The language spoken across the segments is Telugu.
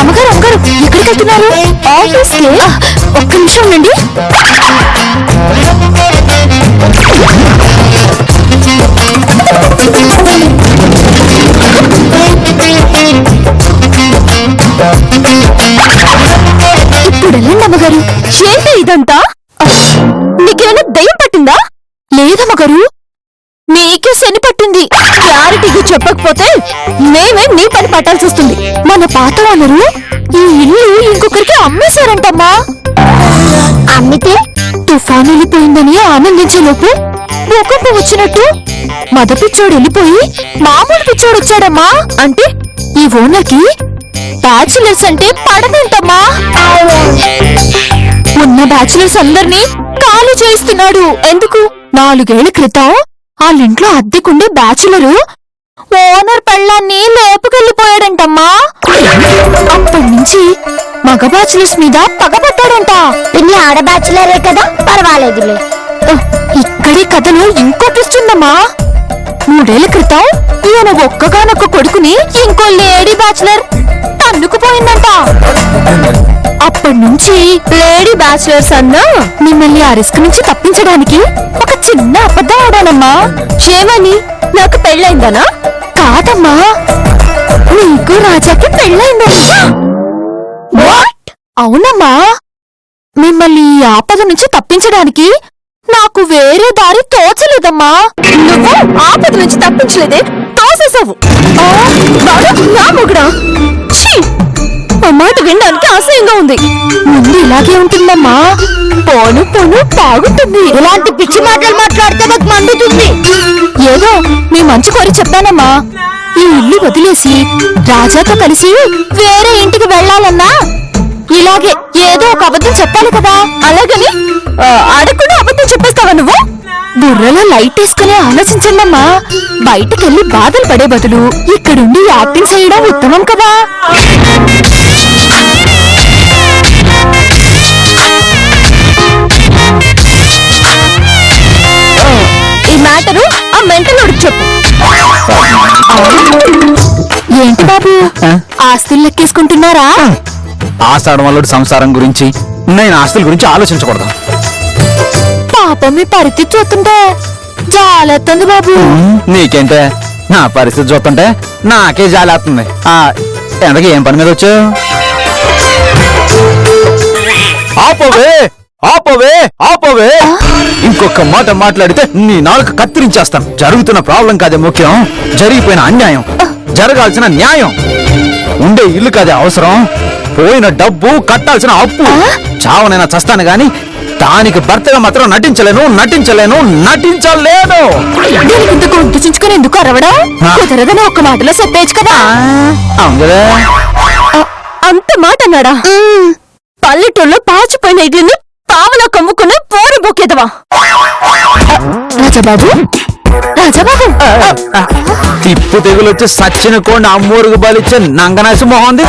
అమ్మగారు అమ్మగారు ఎక్కడికి వెళ్తున్నారు? ఆఫీస్కి ఒక్క నిమిషం ఉండండి. ఇప్పుడు వెళ్ళండి అమ్మగారు. ఏంటి ఇదంతా? నీకేమైనా దయ్యం పట్టిందా? లేదమ్మగారు నీకే శని పట్టింది. క్లారిటీగా చెప్పకపోతే మేమే నీ పని పట్టాల్సి వస్తుంది. మన పాత వాళ్ళరు ఈ ఇల్లు ఇంకొకరికి అమ్మేశారంటమ్మా. అమ్మితే తుఫాన్ వెళ్ళిపోయిందని ఆనందించేలోపు భూకంపం వచ్చినట్టు మద పిచ్చోడు వెళ్ళిపోయి మామూలు పిచ్చోడు వచ్చాడమ్మా అంటే ఈ ఓనర్కి బ్యాచులర్స్ అంటే పడదంటమ్మా? ఉన్న బ్యాచులర్స్ అందరినీ ఖాళీ చేయిస్తున్నాడు. ఎందుకు? నాలుగేళ్ళ క్రితం వాళ్ళింట్లో అద్దెకుండే బ్యాచులరు. ఓనర్ పెళ్ళాన్ని లేపుకెళ్ళిపోయాడంటమ్మా. అప్పటి నుంచి మగ బ్యాచులర్స్ మీద పగబట్టాడంట పిన్ని ఆడ బ్యాచులరే కదా పర్వాలేదులే. ఇక్కడే కథలో ఇంకో ట్విస్ట్ ఉందమ్మా. మూడేళ్ళ క్రితం ఈయన ఒక్కగానొక్క కొడుకుని ఇంకో లేడీ బ్యాచులర్ తన్నుకుపోయిందంట. అప్పటి నుంచి లేడీ బ్యాచులర్స్ అన్నా మిమ్మల్ని ఆ రిస్క్ నుంచి తప్పించడానికి ఒక చిన్న అబద్ధం ఆడానమ్మా ఏమని? నాకు పెళ్ళైందనా? కాదమ్మా. నీకు రాజాకి పెళ్ళైందమ్మా వాట్ అవునమ్మా. మిమ్మల్ని ఈ ఆపద నుంచి తప్పించడానికి నాకు వేరే దారి తోచలేదమ్మా. నువ్వు ఆపద నుంచి తప్పించలేదే తోసేసావు నా మొగుడా? ఆ మాట వినడానికి ఆశయంగా ఉంది. ముందు ఇలాగే ఉంటుందమ్మా. పోను పోను బాగుంటుంది. ఇలాంటి పిచ్చి మాటలు మాట్లాడితే నాకు మండుతుంది. ఏదో మీ మంచి కోరి చెప్పానమ్మా ఈ ఇల్లు వదిలేసి రాజాతో కలిసి వేరే ఇంటికి వెళ్ళాలన్నా ఇలాగే ఏదో ఒక అబద్ధం చెప్పాలి కదా. అలాగని అడగకుండా అబద్ధం చెప్పేస్తావా నువ్వు? బుర్రలో లైట్ వేసుకుని ఆలోచించండమ్మా బయటకెళ్ళి బాధలు పడే బదులు ఇక్కడుండి యాక్టింగ్ చేయడం ఉత్తమం కదా. మ్యాటరు ఆ మెంటల్ చెప్పు. ఏంటి బాబు? ఆస్తులు లెక్కేసుకుంటున్నారా? ఆషాఢమల్లుడు సంసారం గురించి నేను ఆస్తుల గురించి ఆలోచించకూడదు. పాపం మీ పరిస్థితి చూస్తుంటే జాలేస్తుంది బాబు. నీకేంటే? నా పరిస్థితి చూస్తుంటే నాకే జాలేస్తుంది ఆ ఎంతకి ఏం పని మీద వచ్చావు? ఆపోవే! ఆపోవే ఆపోవే. ఇంకొక మాట మాట్లాడితే నీ నాలుక కత్తిరించేస్తాను. జరుగుతున్న ప్రాబ్లం కాదే ముఖ్యం జరిగిపోయిన అన్యాయం జరగాల్సిన న్యాయం. ఉండే ఇల్లు కాదే అవసరం పోయిన డబ్బు కట్టాల్సిన అప్పు. చావనైనా చస్తాను గాని దానికి భర్తగా మాత్రం నటించలేను నటించలేను నటించలేను. ఎందుకు అరవడం. కుదరదని ఒక్క మాటలో చెప్పేచ్చు కదా. అంత మాట అన్నాడా? పల్లెటూరులో పాచిపోయిన ఇడ్లీని పావలా కమ్ముకుని పోరి బొక్కేదవా? రాజాబాబు? రాజాబాబు? తిప్పు తెగులు వచ్చి సచ్చిన కోండి అమ్మూరుగు బలిచ్చే నంగనాసి మొహంది.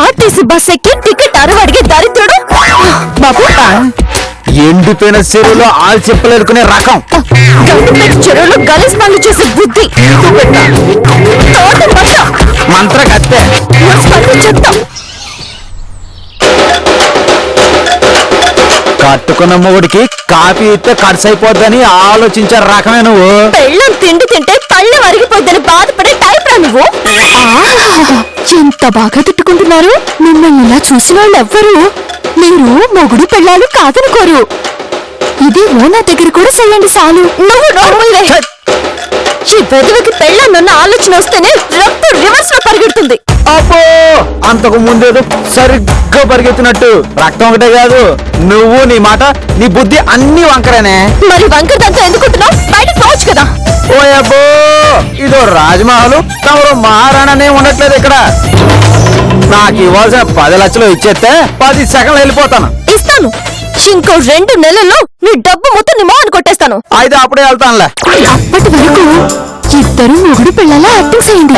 ఆర్టీసీ బస్ ఎక్కి టికెట్ అరువు అడిగే దరిద్రుడు బాబు ఎండిపోయిన చెరువులో ఆలు చెప్పలేరుకునే రకం. చెరువులో గలీజ్ పనులు చేసే బుద్ధి. మంత్ర కత్తే మున్సిపాలిటీ చెత్త కట్టుకున్న మొగుడికి కాపీ ఇస్తే ఖర్చు అయిపోద్దని ఆలోచించే రకమే నువ్వు. పెళ్ళం తిండి తింటే పళ్ళెం అరిగిపోద్దని బాధపడే టైప్ నువ్వు? ఎంత బాగా తిట్టుకుంటున్నారు? మిమ్మల్ని ఇలా చూసిన వాళ్ళు ఎవ్వరు మీరు మొగుడు పెళ్ళాలు కాదనుకోరు. ఇది ఓనా దగ్గర కూడా చేయండి చాలు. నువ్వు వెదవికి పెళ్ళాన్నన్న ఆలోచన వస్తేనే రక్తం రివర్స్లో పరిగెడుతుంది. అబ్బో! అంతకు ముందేదో సరిగ్గా పరిగెత్తినట్టు. రక్తం ఒకటే కాదు నువ్వు నీ మాట నీ బుద్ధి అన్ని వంకరేనే. మరి వంకదంతా ఎందుకుంటున్నావు? బయటకు పోవచ్చు కదా. ఓ అబ్బో! ఇదో రాజమహల్ తమరు మహారాణనే ఉండట్లేదు ఇక్కడ. నాకు ఇవ్వాల్సిన పది లక్షలు ఇచ్చేస్తే పది సెకండ్లు వెళ్ళిపోతాను. ఇస్తాను. ఇంకో రెండు నెలల్లో నీ డబ్బు మొత్తం నీ మోహన్ కొట్టేస్తాను. అయితే అప్పుడే వెళ్తానులే. అప్పటి వరకు ఇద్దరు మొగుడు పిల్లల యాక్టింగ్ చేయండి.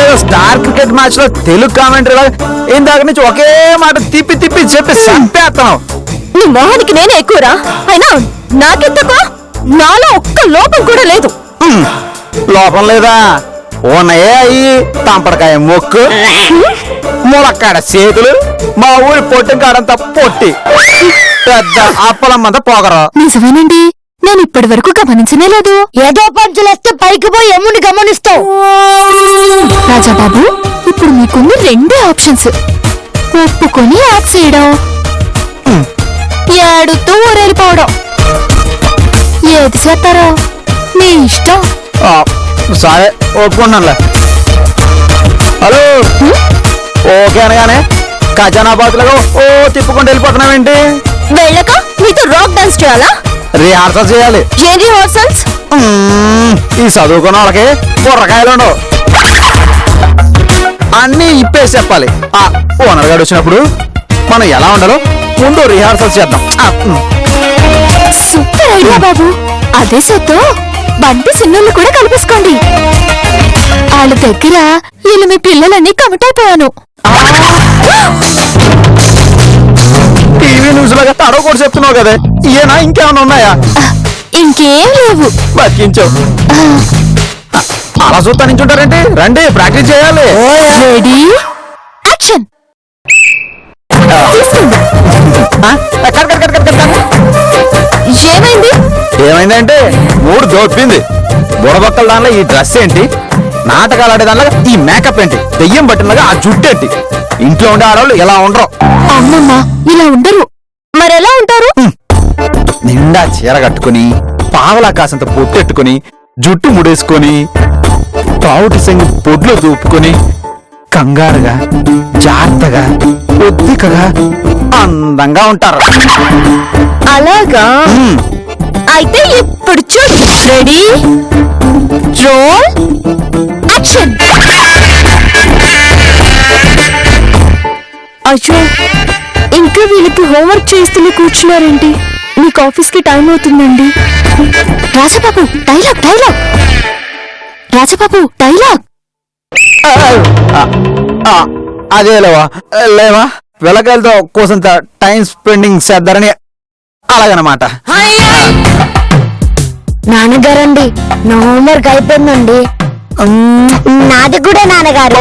ఏదో స్టార్ క్రికెట్ మ్యాచ్లో తెలుగు కామెంటరీ ఇందాక నుంచి ఒకే మాట తిప్పి తిప్పి చెప్పి చంపేస్తాను నీ మొహానికి నేనే ఎక్కువరా? అయినా నాకెంతకో నాలో ఒక్క లోపం కూడా లేదు. లోపం లేదా? ఉన్నాయే అయ్యి తంపడకాయ మొక్కు? ములక్కాడ చేతులు? మా ఊరి పొట్టి కాడంత పొట్టి. పెద్ద అప్పలమ్మంత పొగరు. నిజమేనండి. నేను ఇప్పటి వరకు గమనించనే లేదు. ఏదో పంచులేస్తే పైకి పోయి ఎమ్ముని గమనిస్తావు. రాజాబాబు ఇప్పుడు మీకున్న రెండే ఆప్షన్స్. ఒప్పుకొని యాక్ట్ చేయడం. ఏడుతూ ఊరేలిపోవడం ఏది చేస్తారో? మీ ఇష్టం. ఆ, సరే ఒప్పుకున్నానులే. హలో? ఓకే అనగానే ఖజానాబాద్లుగా ఓ తిప్పుకుంటూ వెళ్ళిపోతున్నావేంటి? వెళ్ళక మీతో రాక్ డాన్స్ చేయాలా? రిహార్సల్ చేయాలి. ఏం రిహార్సల్స్ ఈ చదువుకున్న వాళ్ళకి బుర్రకాయలు ఉండవు. అన్నీ ఇప్పేసి చెప్పాలి. ఆ ఓనర్ గారు వచ్చినప్పుడు మనం ఎలా ఉండాలో ముందు రిహార్సల్స్ చేద్దాం. సూపర్ ఐడియా బాబు. అదే సొత్తు బంటి సిన్నుల్ని కూడా కలిపేసుకోండి. వాళ్ళ దగ్గర వీళ్ళు మీ పిల్లలన్నీ కమిట్ అయిపోయాను. టీవీ న్యూస్ లాగా తడవ కూడా చెప్తున్నావు కదా ఈయన ఇంకేమైనా ఉన్నాయా? ఇంకేం లేవు. బతికించావు అలా చూస్తా నించుంటారేంటి? రండి ప్రాక్టీస్ చేయాలి. రెడీ? యాక్షన్. ఏమైంది? ఏమైందంటే మూడు దోపింది బుడబక్కల దానిలో ఈ డ్రెస్ ఏంటి? నాటకాలు ఆడే దానిలో ఈ మేకప్ ఏంటి? దెయ్యం పట్టినగా ఆ జుట్టు ఏంటి? ఇంట్లో ఉండే ఆడవాళ్ళు ఇలా ఉండరు? అమ్మమ్మ ఇలా ఉండరు. మరెలా ఉంటారు? నిండా చీర కట్టుకుని పావలా కాసంత పొట్టెట్టుకుని జుట్టు ముడేసుకొని పావుటి సంగి పొడ్లు దూపుకొని కంగారుగా జాగ్రత్తగా ఒద్దికగా అందంగా ఉంటారు. అలాగా. అయితే ఇప్పుడు చూడు. రెడీ రోల్ అయ్యో ఇంకా వీళ్ళకి హోంవర్క్ చేస్తూనే కూర్చున్నారేంటి? మీకు ఆఫీస్కి టైం అవుతుందండి. Rajababu dialogue dialogue. Rajababu dialogue. ఆ, ఆ, అదే లేవా? లేవా? వెలకాయలతో కోసంత టైం స్పెండింగ్ చేద్దారని అలాగనమాట. నాన్నగారండి నా హోంవర్క్ అయిపోయిందండి. నాది కూడా నాన్నగారు.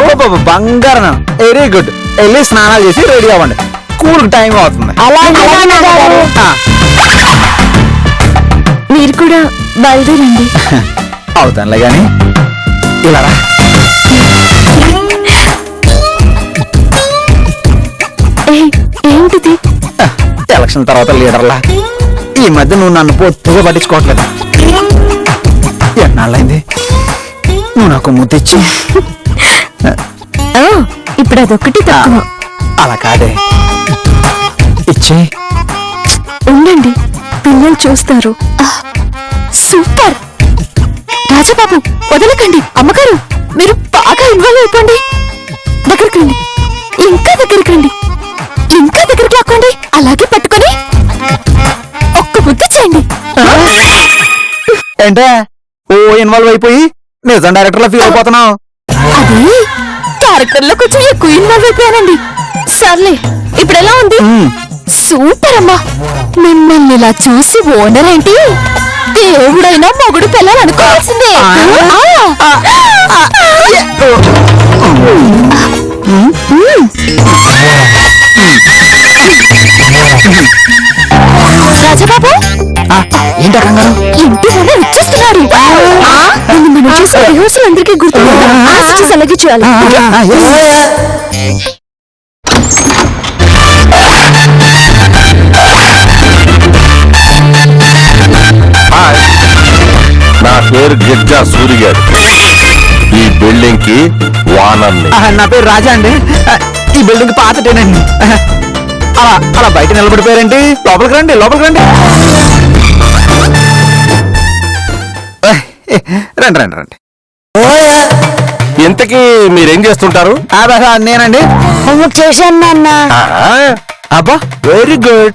బంగారం వెరీ గుడ్ వెళ్ళి స్నానాలు చేసి రెడీ అవ్వండి. స్కూల్ టైం అవుతుంది. మీరు కూడా బయలుదేరండి. అవుతానులే గాని. ఇలా ఏంటిది? ఎలక్షన్ తర్వాత లీడర్లా. ఈ మధ్య నువ్వు నన్ను పొత్తుగా పట్టించుకోవట్లేదు? ఎన్నాళ్ళైంది నువ్వు నాకు ముద్దిచ్చి ఆ, ఇప్పుడు అదొక్కటి తక్కువ. అలా కాదే. ఇచ్చి. ఉండండి పిల్లలు చూస్తారు. ఆ, సూపర్. రాజబాబు వదలకండి అమ్మగారు మీరు బాగా ఇన్వాల్వ్ అయిపోండి. దగ్గరికి రండి ఇంకా దగ్గరికి రండి ఇంకా దగ్గరికి లాక్కోండి అలాగే పట్టుకొని ఒక్క బుద్ధి చేయండి. ఏంటే? ఓ ఇన్వాల్వ్ అయిపోయి నిజం డైరెక్టర్ లా ఫీల్ అయిపోతున్నావు? అది క్యారెక్టర్లో కొంచెం ఎక్కువ ఇన్వాల్వ్ అయిపోయానండి. సర్లే ఇప్పుడు ఎలా ఉంది. సూపర్ అమ్మా. మిమ్మల్ని ఇలా చూసి ఓనర్ ఏంటి? దేవుడైనా మొగుడు పిల్లలు అనుకోవాల్సిందే ఆ. రాజబాబు ఆ, ఏంటా కంగారు? ఇంటి వల్ల వచ్చేస్తున్నాడు నిన్ను మనం చేసిన రిహర్సల్ అందరికీ గుర్తు అలాగే చేయాలి ఆ, yes. హాయ్. నా పేరు గిర్జా సూరి గారు ఈ బిల్డింగ్కి వానర్ని ఆ, నా పేరు రాజా అండి. ఈ బిల్డింగ్ పాతటేనండి. ఆ, అలా అలా బయట నిలబడిపోయారండి లోపలికి రండి లోపలికి రండి. రండి రండి రండి. ఇంతకీ మీరేం చేస్తుంటారు? నేనండి. నాన్న. ఆ, అబ్బా. Very good.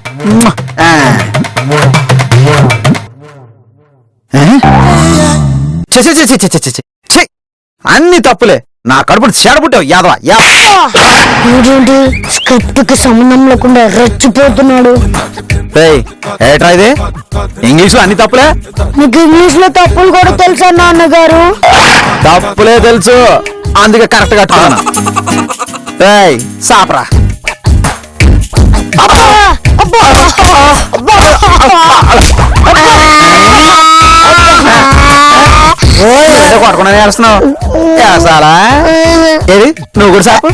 అన్ని తప్పులే. నా కడుపుడు చెడబుట్టావు యాదవా యాదవా. ఏంటి స్క్రిప్ట్కి సంబంధం లేకుండా రెచ్చిపోతున్నాడు. ఏట్రా ఇది? ఇంగ్లీష్లో అన్ని తప్పులే? మీకు ఇంగ్లీష్లో తప్పులు కూడా తెలుసా నాన్నగారు? తప్పులే తెలుసు. అందుకే కరెక్ట్ కట్టుకున్నాను ఏయ్ సాపరా. నేస్తున్నావు ఏసాలా ఏది నువ్వు కూడా సాపు?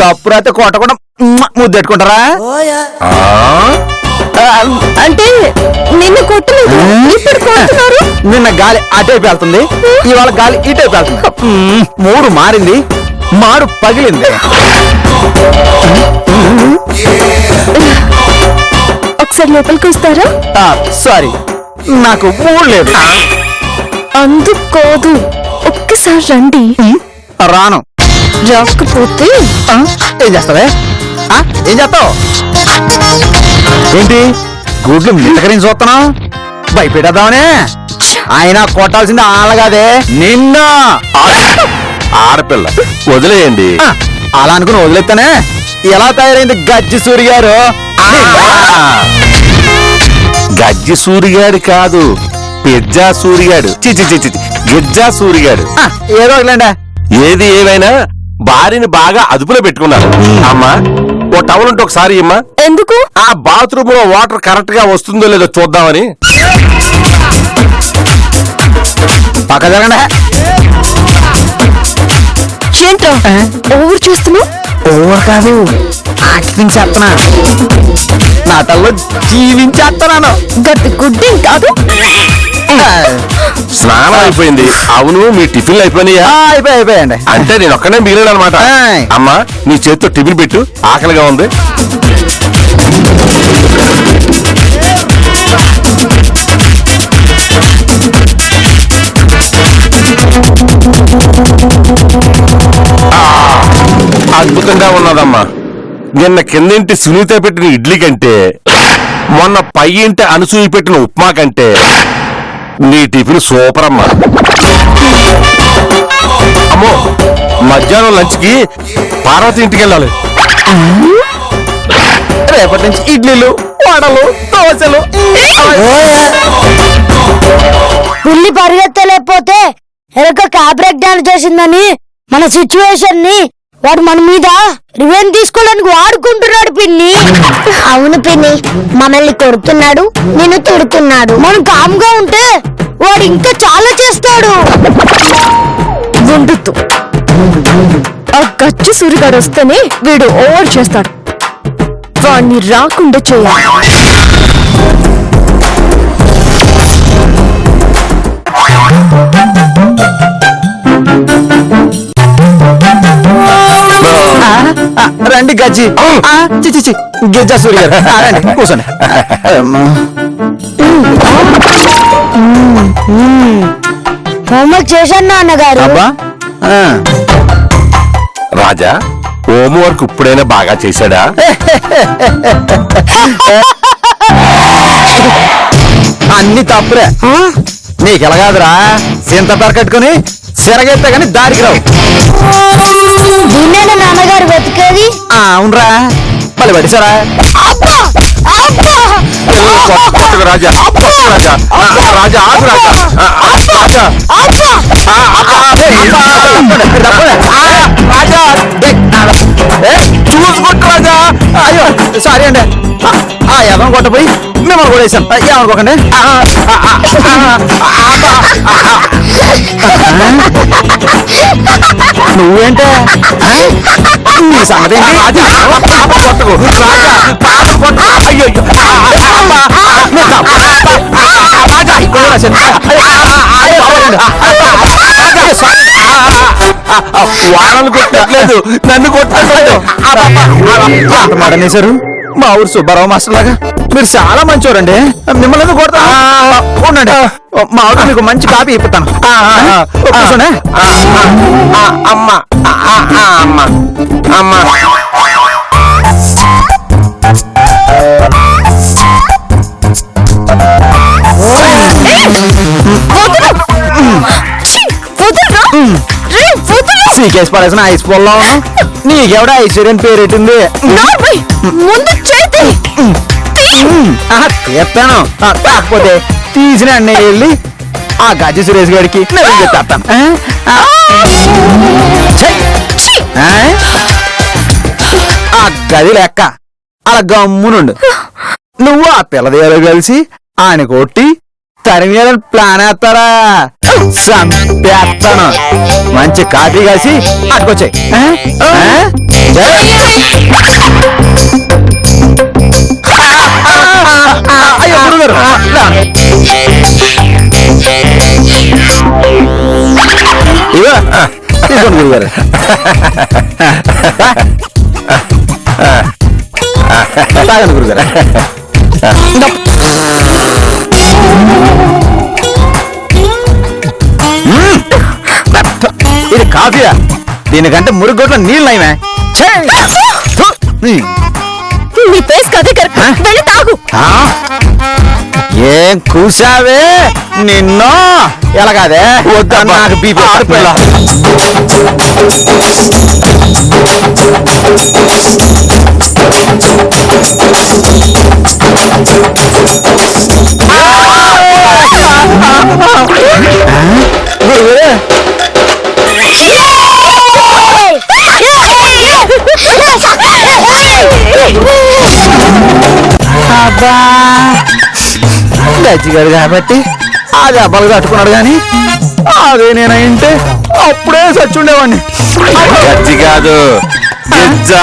తప్పు రాతే కొట్టకుండా ముద్దెట్టుకుంటారా? ఆ? ఆ, అంటే నిన్ను కొట్టలేదు. ఇప్పుడు కొడుతున్నారు. నిన్న గాలి అటైపు వెళ్తుంది ఇవాళ గాలి ఇటైపు వెళ్తుంది మూడు మారింది. మారు పగిలింది. ఒకసారి లోపలికి వస్తారా? సారీ. నాకు మూడు లేదు. అందుకోదు ఒక్కసారి రండి. రాను. రాకపోతే ఆ, ఏం చేస్తావే? ఆ, ఏం చేస్తావు? ఏంటి? గుడ్లు మిట్టకరించి చూస్తున్నావు భయపెడదామనే ఆయన కొట్టాల్సింది ఆలగాదే నిన్న. ఆ- ఆడపిల్ల వదిలేయండి. ఆ, అలా అనుకుని వదిలేస్తానే ఎలా తయారైంది గజ్జి సూరి గారు? ఆ! గజ్జి సూరిగాడు కాదు పిజ్జా సూరిగాడు చి చి చి చి, చి. గిజ్జా సూరిగాడు ఏదో ఒకలేండి. ఏది ఏమైనా భార్యని బాగా అదుపులో పెట్టుకున్నారు. అమ్మా ఓ టవల్ ఉంటే ఒకసారి ఇమ్మా. ఎందుకు? ఆ బాత్రూమ్లో వాటర్ కరెక్ట్గా వస్తుందో లేదో చూద్దామని. పక్క జరగండి. ఏంట్రా ఓవర్ చూస్తున్నావు? ఓవర్ కాదు యాక్టింగ్ చేస్తున్నా నా తల్లో జీవించేస్తున్నాను. గడ్డి గుడ్డేం కాదు. స్నానం అయిపోయింది. అవును మీ టిఫిన్లు అయిపోయినాయా? అయిపోయి అయిపోయండి అంటే నేను ఒక్కనే మిగిలిన అనమాట. అమ్మా నీ చేతితో టిఫిన్ పెట్టు ఆకలిగా ఉంది. అద్భుతంగా ఉన్నదమ్మా. నిన్న కిందింటి సునీత పెట్టిన ఇడ్లీ కంటే మొన్న పై ఇంటి అనసూయ పెట్టిన ఉప్మా కంటే నీ టిఫిన్ సూపర్ అమ్మా. అమ్మో మధ్యాహ్నం లంచ్కి పార్వతి ఇంటికి వెళ్ళాలి. రేపటి నుంచి ఇడ్లీలు వడలు దోశలు. పుల్లి పరిగెత్తలేకపోతే ఎరక క్యాబ్రెక్ డాన్స్ చేసిందని మన సిచ్యువేషన్ని వాడు మన మీద రివెన్ తీసుకోవడానికి వాడుకుంటున్నాడు పిన్ని. అవును పిన్ని. మనల్ని కొడుతున్నాడు నిన్ను తిడుతున్నాడు. మనం కామ్గా ఉంటే వాడు ఇంకా చాలా చేస్తాడు. ఉండొద్దు ఆ గచ్చి సూరిగాడు వస్తేనే వీడు ఓవర్ చేస్తాడు. వాణ్ణి రాకుండా చేయాలి. ఆ, రండి గజ్జి. ఆ, చి చి చి. గిజ్జా సూరి గారు. ఆ, రండి కూర్చోండి. అమ్మా. హోంవర్క్ చేశాను నాన్నగారు. అబ్బా. ఆ, రాజా హోంవర్క్ ఇప్పుడైనా బాగా చేశాడా? అన్ని తప్పులే. ఆ? నీకు ఎలాగాదురా సింత పెరకట్టుకుని సిరగెత్తే గాని దారికి రావు. దీన్నేనా నాన్నగారు వెతికేది ఆ, అవునరా. మళ్ళీ పడిసారా అబ్బా! అబ్బా! కొట్టుకు రాజా కొట్టుకు రాజా. ఆ, రాజా ఆగు రాజా. ఆ, ఆ, రాజా. అబ్బా! ఆ, అబ్బా, రాజా? చూసుకుంటు రాజా అయ్యో సారీ అండి. ఆ, ఆ కొట్టపోయి మిమ్మల్ని కూడా వేసాం ఏమనుకోకండి? ఆ, ఆ, ఆ, ఆ, ఆ, నువ్వేంటే? ఆ? నీ సంగతి ఏంటి? పాప కొట్టుకు రాజా పాప కొట్టుకు అయ్యో అయ్యో. ఆ, మీరు తప్పు. రాజా ఇక్కడ. అయ్యో, అయ్యో. రాజా సారీ. ఆ, వాళ్ళని కొట్టట్లేదు నన్ను కొట్టట్లేదు అంత మాట అనేశారు మా ఊరు సుబ్బారావు మాస్టర్ లాగా. మీరు చాలా మంచివారండి మిమ్మల్ని ఎందుకు కొడతా? ఉండండి. మా ఊరు మీకు మంచి కాపీ ఇప్పుతాను కూర్చోండి. ఆ, ఆ, అమ్మ. ఆ, ఆ, ఆ, అమ్మ. పీకేసి పడేసిన ఐస్ పొల్లో నీకెవడ ఐశ్వర్యం పేరెట్టింది ముందు చేతి. ఆ, కాకపోతే తీసిన అన్నీ వెళ్ళి ఆ గజ సురేష్ గారికి నేను! ఆ? ఆ? గది లెక్క. అలా గమ్మునుండు. నువ్వు ఆ పిల్లదేలో కలిసి ఆయన కొట్టి తరిమేయాలని ప్లాన్ వేస్తారా? మంచి కాఫీ కాసి అటుకొచ్చాయి. గురుగారు. తీసుకోండి గురుగారు. తాగండి గురుగారు. మ్మ్. ఇది కాఫీయా దీనికంటే మురుగొట్ల నీళ్ళు నయమే ఛే! థు. మ్మ్. నీ ఫేస్ కదే కరెక్ట్ వెళ్ళి తాగు ఆ? ఏం కూసావే నిన్ను ఎలాగదే వద్దమ్మా. నాకు బీపీ ఆడపిల్ల. అబ్బా. గజ్జిగాడు కాబట్టి ఆ దెబ్బలు కట్టుకున్నాడు గాని అదే నేనంటే అప్పుడే చచ్చుండేవాడిని గజ్జి కాదు గిజ్జా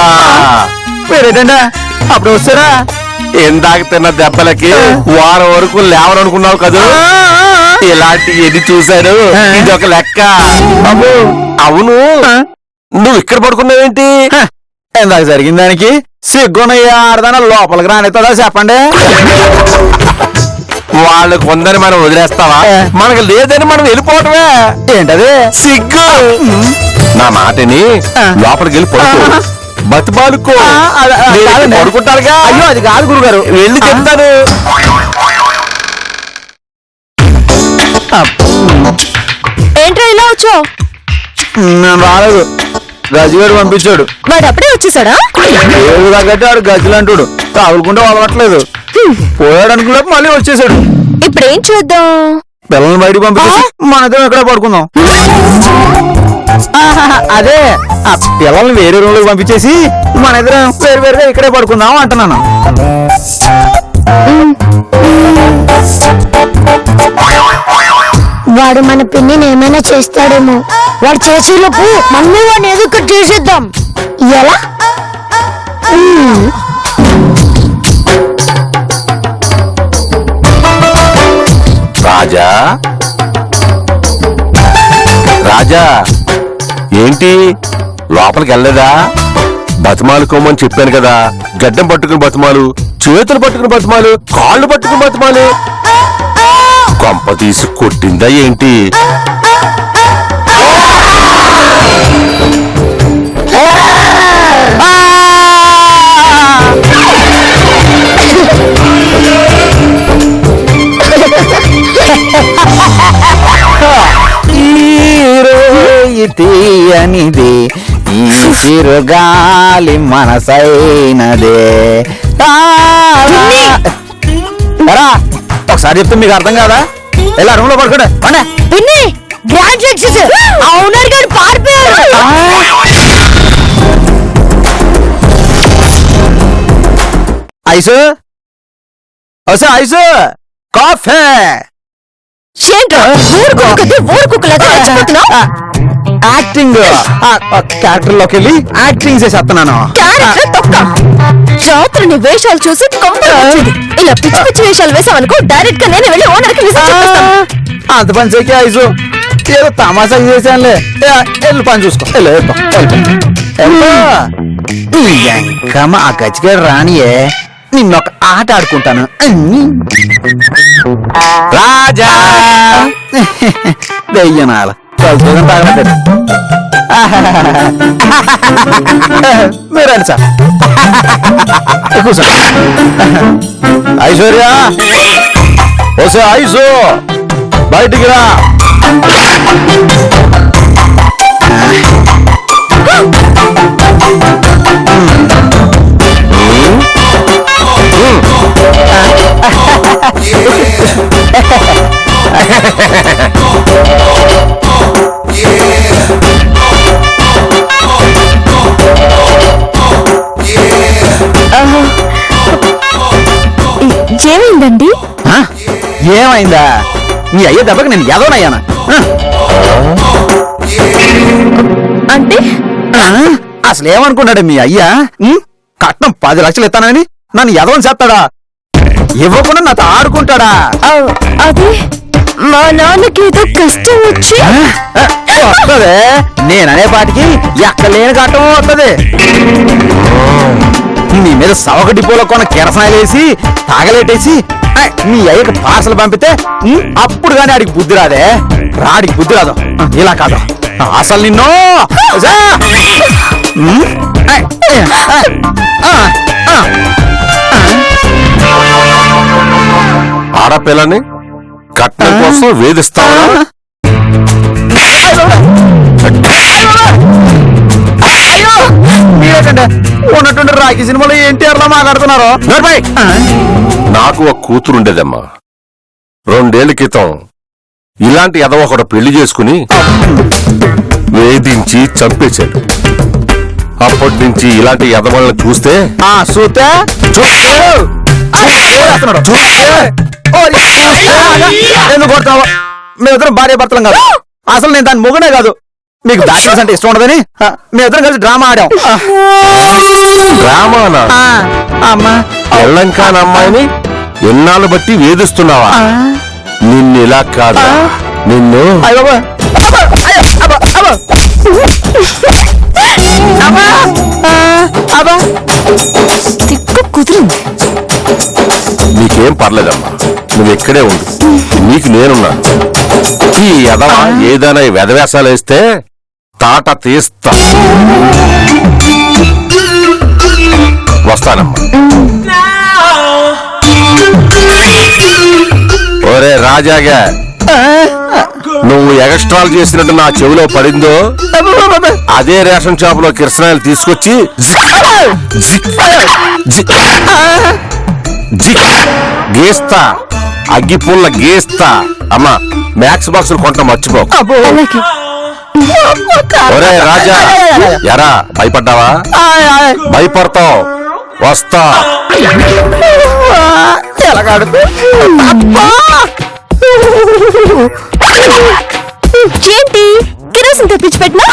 వేరేటండా అప్పుడు వస్తారా ఇందాక తిన్న దెబ్బలకి వారం వరకు లేవననుకున్నావు కదా? ఇలాంటి ఎది చూశాను ఇది ఒక లెక్క. అవును. నువ్వు ఇక్కడ పడుకున్నావేంటి? హ, ఇందాక జరిగిన దానికి సిగ్గునయ్య ఆడదాన లోపలికి రానిస్తుందా చెప్పండి? వాళ్ళకు ఉందని మనం వదిలేస్తావా. మనకు లేదని మనం వెళ్ళిపోవటమే. ఏంటది? సిగ్గు. నా మాటని. లోపలికి వెళ్ళి పడుకో. కాదండి. పడుకుంటానుగా అయ్యో అది కాదు గురుగారు. వెళ్ళి చెప్తాను. వచ్చావు నేను రాలేదు గజిగాడు పంపించాడు. వాడు అప్పుడే వచ్చేసాడా? ఏడు తగ్గట్టు ఆడు గజ్జలు అంటాడు. తాగులుకుంటే వదలట్లేదు. పోయాడు అనుకున్నప్పుడు మళ్ళీ వచ్చేసాడు. ఇప్పుడు ఏం చేద్దాం? పిల్లల్ని బయటికి పంపించేసి మన ఇద్దరం ఎక్కడ పడుకుందాం? అదే. ఆ పిల్లల్ని వేరే రూమ్లోకి పంపించేసి మన ఇద్దరం వేరు వేరుగా ఇక్కడే పడుకుందాం అంటున్నాను. వాడు మన పిన్నిని ఏమైనా చేస్తాడేమో. వాడు చేసేలోపు మమ్మీ వాడిని ఏదో ఒకటి చేసేద్దాం. ఎలా? రాజా? రాజా ఏంటి? లోపలికి వెళ్ళలేదా? బతిమాలుకోమని చెప్పాను కదా. గడ్డం పట్టుకుని బతిమాలు చేతులు పట్టుకుని బతిమాలు కాళ్ళు పట్టుకుని బతిమాలు. కొంప తీసి కొట్టిందా ఏంటి? తీయనిది ఈ చిరుగాలి మనసైనదే. రా. ఒకసారి చెప్తే మీకు అర్థం కాదా ఎలా రూమ్లో పడుకోండి పండే. పిన్ని గ్రాండ్ సక్సెస్ అవునారు గారు పారిపోయారు ఐసు వసే ఐసు కాఫే ఏంట్రా ఊరు కుక్కది ఊరు కుక్కలాగా రెచ్చిపోతున్నావు యాక్టింగ్ క్యారెక్టర్లోకి వెళ్ళి యాక్టింగ్ చేసేస్తున్నాను. రాత్రి నీ వేషాలు చూసి ఇలా పిచ్చి పిచ్చి వేషాలు వేసావనుకో డైరెక్ట్గా నేను వెళ్ళి ఓనర్కి అంత పని చేయకే ఐసు ఏదో తమాషా చేశానులే. వెళ్ళు పని చూసుకో. వెళ్ళు, వెళ్ళు, ఆ గచ్చిగాడు రానియే నిన్నొక ఆట ఆడుకుంటాను. రాజా. దెయ్యనాల చూడు బాగుంటుంది మీరండి సార్. కూర్చో. ఐశ్వర్య. వసే ఐసు. బయటికి రా. ఏమైందా? నీ అయ్యే దెబ్బకి నేను ఎదవనయ్యానా అంటే? అసలు ఏమనుకున్నాడు మీ అయ్యా? కట్నం పది లక్షలు ఇస్తానని నన్ను ఎదవని చేస్తాడా? ఇవ్వకుండా నాతో ఆడుకుంటాడా? అది మా నాన్నకి ఏదో కష్టం వచ్చి వస్తదే నేననే పాటికి ఎక్కలేని కట్టం వస్తుంది నీ మీద సవక డిపోలో కొన్న కిరసనాయలు వేసి తాగలేటేసి నీ అయ్యకి పార్సల్ పంపితే అప్పుడు కానీ ఆడికి బుద్ధి రాదే? రాడికి బుద్ధి రాదు. ఇలా కాదు. అసలు నిన్ను. ఆడపిల్లని కట్నం కోసం వేధిస్తావా? అయ్యో మీరేకండి ఉన్నట్టుండి రాఖీ సినిమాలో ఎన్టీఆర్ లా మాట్లాడుతున్నారు! నాకు ఒక కూతురుండేదమ్మా రెండేళ్ళ క్రితం ఇలాంటి ఎదవ ఒకడు పెళ్ళి చేసుకుని వేధించి చంపేశాడు. అప్పటి నుంచి ఇలాంటి ఎదవలను చూస్తే చూస్తే? ఎందుకు కొడతావు మేమిద్దరం భార్య భర్తలం కాదు. అసలు నేను దాని మొగునే కాదు. మీకు బ్యాచిలర్స్ అంటే ఇష్టం ఉండదని? మేమిద్దరం కలిసి డ్రామా ఆడాం. డ్రామానా ఆ, అమ్మా. ఎల్లంకాన అమ్మాయిని ఎన్నాళ్ళు బట్టి వేధిస్తున్నావా? నిన్ను ఇలా కాదు నిన్ను అయ్య బాబోయ్. అబ్బా, అయ్య, అబ్బా, అబ్బా. అబ్బా, ఆ, అబ్బా. తిక్కు కుదిరింది. నీకేం పర్లేదమ్మా నువ్వు ఇక్కడే ఉండు నీకు నేనున్నా ఈ ఎదవ ఏదైనా ఈ వెధవేషాలు వేస్తే తాట తీస్తా వస్తానమ్మా ఒరే రాజాగా నువ్వు ఎగస్ట్రాల్ చేసినట్టు నా చెవిలో పడిందో అదే రేషన్ షాప్లో కిరసనాయలు తీసుకొచ్చి గీస్తా అగ్గిపుల్ల గీస్తా. అమ్మా మ్యాక్స్ బాక్సులు కొంట మర్చిపో. ఒరే రాజా ఎరా భయపడ్డావా? భయపడతావు. వస్తా. ఏంటి? కిరోసిన్ తెప్పించి పెట్టినా?